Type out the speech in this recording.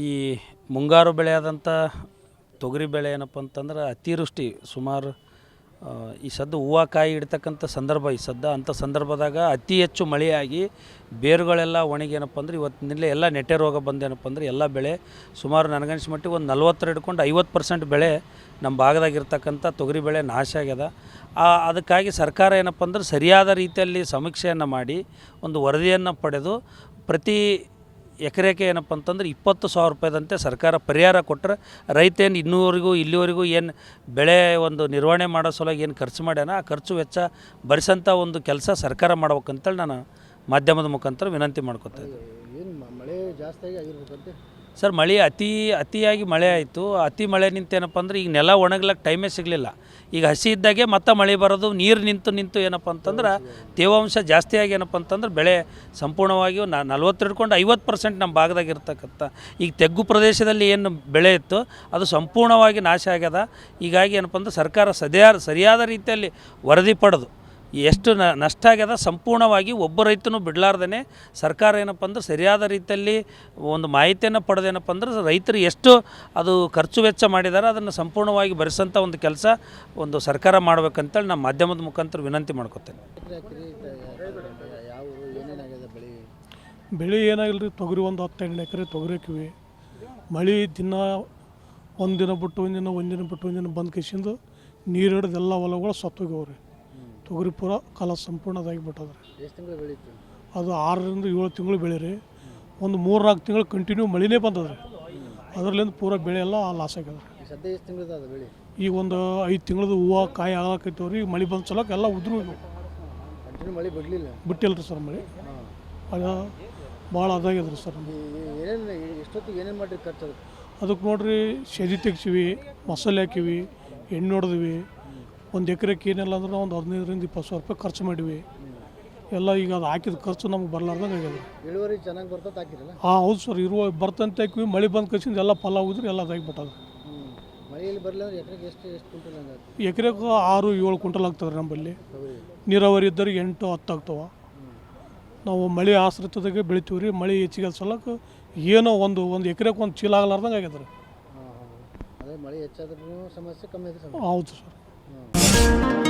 ಈ ಮುಂಗಾರು ಬೆಳೆಯಾದಂಥ ತೊಗರಿ ಬೆಳೆ ಏನಪ್ಪ ಅಂತಂದ್ರೆ ಅತಿವೃಷ್ಟಿ ಸುಮಾರು ಈ ಸದ್ದು ಹೂವು ಕಾಯಿ ಇಡ್ತಕ್ಕಂಥ ಸಂದರ್ಭ, ಈ ಸದ್ದ ಅಂಥ ಸಂದರ್ಭದಾಗ ಅತಿ ಹೆಚ್ಚು ಮಳೆಯಾಗಿ ಬೇರುಗಳೆಲ್ಲ ಒಣಗೇನಪ್ಪ ಅಂದ್ರೆ ಇವತ್ತಿನಲ್ಲೇ ಎಲ್ಲ ನೆಟ್ಟೆ ರೋಗ ಬಂದೇನಪ್ಪ ಅಂದ್ರೆ ಎಲ್ಲ ಬೆಳೆ ಸುಮಾರು ನನಗನ್ಸಿ ಮಟ್ಟಿಗೆ ಒಂದು ನಲ್ವತ್ತರ ಹಿಡ್ಕೊಂಡು ಐವತ್ತು ಪರ್ಸೆಂಟ್ ಬೆಳೆ ನಮ್ಮ ಭಾಗದಾಗಿರ್ತಕ್ಕಂಥ ತೊಗರಿ ಬೆಳೆ ನಾಶ ಆಗ್ಯದ. ಅದಕ್ಕಾಗಿ ಸರ್ಕಾರ ಏನಪ್ಪ ಅಂದ್ರೆ ಸರಿಯಾದ ರೀತಿಯಲ್ಲಿ ಸಮೀಕ್ಷೆಯನ್ನು ಮಾಡಿ ಒಂದು ವರದಿಯನ್ನು ಪಡೆದು ಪ್ರತಿ ಎಕರೆಗೆ ಏನಪ್ಪ ಅಂತಂದ್ರೆ ಇಪ್ಪತ್ತು ಸಾವಿರ ರೂಪಾಯಿದಂತೆ ಸರ್ಕಾರ ಪರಿಹಾರ ಕೊಟ್ಟರೆ ರೈತ ಏನು ಇನ್ನೂವರೆಗೂ, ಇಲ್ಲಿವರೆಗೂ ಏನು ಬೆಳೆ ಒಂದು ನಿರ್ವಹಣೆ ಮಾಡೋ ಸಲುವಾಗಿ ಏನು ಖರ್ಚು ಮಾಡ್ಯಾನ, ಆ ಖರ್ಚು ವೆಚ್ಚ ಭರಿಸೋಂಥ ಒಂದು ಕೆಲಸ ಸರ್ಕಾರ ಮಾಡ್ಬೇಕಂತೇಳಿ ನಾನು ಮಾಧ್ಯಮದ ಮುಖಾಂತರ ವಿನಂತಿ ಮಾಡ್ಕೊತೇನೆ ಏನು ಮಳೆ ಜಾಸ್ತಿಯಾಗಿ ಆಗಿರ್ಬೇಕಂತೆ? ಸರ್, ಮಳೆ ಅತಿ, ಅತಿಯಾಗಿ ಮಳೆ ಆಯಿತು. ಅತಿ ಮಳೆ ನಿಂತೇನಪ್ಪ ಅಂದ್ರೆ ಈಗ ನೆಲ ಒಣಗ್ಲಕ್ಕೆ ಟೈಮೇ ಸಿಗಲಿಲ್ಲ. ಈಗ ಹಸಿ ಇದ್ದಾಗೆ ಮತ್ತೆ ಮಳೆ ಬರೋದು, ನೀರು ನಿಂತು ನಿಂತು ಏನಪ್ಪ ಅಂತಂದ್ರೆ ತೇವಾಂಶ ಜಾಸ್ತಿಯಾಗಿ ಏನಪ್ಪ ಅಂತಂದ್ರೆ ಬೆಳೆ ಸಂಪೂರ್ಣವಾಗಿ ನಾ ನಲ್ವತ್ತು ಹಿಡ್ಕೊಂಡು ಐವತ್ತು ಪರ್ಸೆಂಟ್ ನಮ್ಮ ಭಾಗದಾಗ ಇರ್ತಕ್ಕಂಥ, ಈಗ ತೆಗ್ಗು ಪ್ರದೇಶದಲ್ಲಿ ಏನು ಬೆಳೆ ಇತ್ತು, ಅದು ಸಂಪೂರ್ಣವಾಗಿ ನಾಶ ಆಗ್ಯದ. ಹೀಗಾಗಿ ಏನಪ್ಪ ಅಂದ್ರೆ ಸರ್ಕಾರ ಸದ್ಯ, ಸರಿಯಾದ ರೀತಿಯಲ್ಲಿ ವರದಿ ಪಡೆದು ಎಷ್ಟು ನಷ್ಟ ಆಗ್ಯದ ಸಂಪೂರ್ಣವಾಗಿ ಒಬ್ಬ ರೈತನು ಬಿಡಲಾರ್ದೇ ಸರ್ಕಾರ ಏನಪ್ಪ ಅಂದ್ರೆ ಸರಿಯಾದ ರೀತಿಯಲ್ಲಿ ಒಂದು ಮಾಹಿತಿಯನ್ನು ಪಡೆದೇನಪ್ಪ ಅಂದ್ರೆ ರೈತರು ಎಷ್ಟು ಅದು ಖರ್ಚು ವೆಚ್ಚ ಮಾಡಿದ್ದಾರೆ ಅದನ್ನು ಸಂಪೂರ್ಣವಾಗಿ ಭರಿಸೋಂಥ ಒಂದು ಕೆಲಸ ಒಂದು ಸರ್ಕಾರ ಮಾಡ್ಬೇಕಂತೇಳಿ ನಮ್ಮ ಮಾಧ್ಯಮದ ಮುಖಾಂತರ ವಿನಂತಿ ಮಾಡ್ಕೊತೇನೆ. ಬೆಳೆ ಏನಾಗಿಲ್ಲ ರೀ ತೊಗರಿ ಒಂದು ಹತ್ತೆಂಟು ಎಕರೆ ತೊಗರಿ ಮಳೆ ದಿನ ಒಂದಿನ ಬಿಟ್ಟು ಒಂದಿನ ಒಂದಿನ ಬಿಟ್ಟು ಒಂದಿನ ಬಂದು ಕಿಸಿಂದು ನೀರು ಹಿಡ್ದು ಎಲ್ಲ ಹೊಲಗಳು ಸತ್ತೋಗ್ಯವ್ರಿ. ತೊಗರಿ ಪೂರ ಕಾಲ ಸಂಪೂರ್ಣದಾಗಿ ಬಿಟ್ಟದ್ರಿ. ಎಷ್ಟು ತಿಂಗಳು ಬೆಳೀತು? ಅದು ಆರರಿಂದ ಏಳು ತಿಂಗಳು ಬೆಳೆ ರೀ ಒಂದು ಮೂರು ನಾಲ್ಕು ತಿಂಗಳು ಕಂಟಿನ್ಯೂ ಮಳೆನೇ ಬಂದದ್ರಿ. ಅದರಲ್ಲಿಂದ ಪೂರ ಬೆಳೆ ಎಲ್ಲ ಲಾಸ್ ಆಗ್ಯದ ಈ ಸದ್ಯ ಎಷ್ಟು ತಿಂಗಳದ ಅದು ಬೆಳೆ? ಈಗ ಒಂದು ಐದು ತಿಂಗಳದ ಹೂವು ಕಾಯಿ ಆಗಕೈತವ್ರಿ ಮಳೆ ಬಂದ ಸಲಕ್ಕೆ ಎಲ್ಲ ಉದ್ರು ಕಂಟಿನ್ಯೂ ಮಳೆ ಬಿಡಲಿಲ್ಲ? ಬಿಟ್ಟಿಲ್ಲ ರೀ ಸರ್ ಮಳೆ. ಅದು ಭಾಳ ಅದಾಗ್ಯದ್ರಿ ಸರ್ ಏನೇನು ಎಷ್ಟೊತ್ತಿಗೆ ಏನೇನು ಮಾಡಿರಿ ಖರ್ಚು ಅದಕ್ಕೆ ಅದಕ್ಕೆ ನೋಡ್ರಿ ಸೆದಿ ತೆಗ್ಸೀವಿ ಮಸಾಲೆ ಹಾಕಿವಿ ಎಣ್ಣೆ ಹೊಡೆದ್ವಿ. ಒಂದು ಎಕರೆಗೆ ಏನಿಲ್ಲ ಅಂದ್ರೆ ಒಂದು ಹದಿನೈದರಿಂದ ಇಪ್ಪತ್ತು ಸಾವಿರ ರೂಪಾಯಿ ಖರ್ಚು ಮಾಡಿವಿ. ಎಲ್ಲ ಈಗ ಅದು ಹಾಕಿದ ಖರ್ಚು ನಮ್ಗೆ ಬರಲಾರ್ದಂಗೆ ಆಗ್ಯದ ಇಳುವರಿ ಚೆನ್ನಾಗಿ ಬರ್ತದೆ ಹಾಕಿರಲ್ಲ ಹಾಂ ಹೌದು ಸರ್. ಇರುವ ಬರ್ತಂತೆ ಹಾಕಿವಿ. ಮಳೆ ಬಂದು ಕಸಿಂದ ಎಲ್ಲ ಫಲ ಉದ್ರಿ ಎಲ್ಲ ಅದಾಗಿಬಿಟ್ಟದ ಮಳೆಯಲ್ಲಿ ಬರಲಿಲ್ಲ ಎಕರೆಗೆ ಎಷ್ಟು ಎಷ್ಟು ಕ್ವಿಂಟಲ್ ಹಂಗೆ ಎಕರೆಗೆ ಆರು ಏಳು ಕ್ವಿಂಟಲ್ ಆಗ್ತದೆ ನಮ್ಮಲ್ಲಿ. ನೀರಾವರಿ ಇದ್ದರೆ ಎಂಟು ಹತ್ತು ಆಗ್ತವೆ. ನಾವು ಮಳೆ ಆಶ್ರಿತದಾಗೆ ಬೆಳಿತೀವಿ ರೀ. ಮಳೆ ಹೆಚ್ಚಿಗೆ ಸಲಕ್ಕೆ ಏನೋ ಒಂದು ಒಂದು ಎಕರೆಗೆ ಒಂದು ಚೀಲ ಆಗಲಾರ್ದಂಗೆ ಆಗ್ಯದ ರೀ. ಅದೇ ಮಳೆ ಹೆಚ್ಚಾದ್ರೂ ಸಮಸ್ಯೆ ಕಮ್ಮಿ ಆದ್ರೆ ಹೌದು ಸರ್. Thank you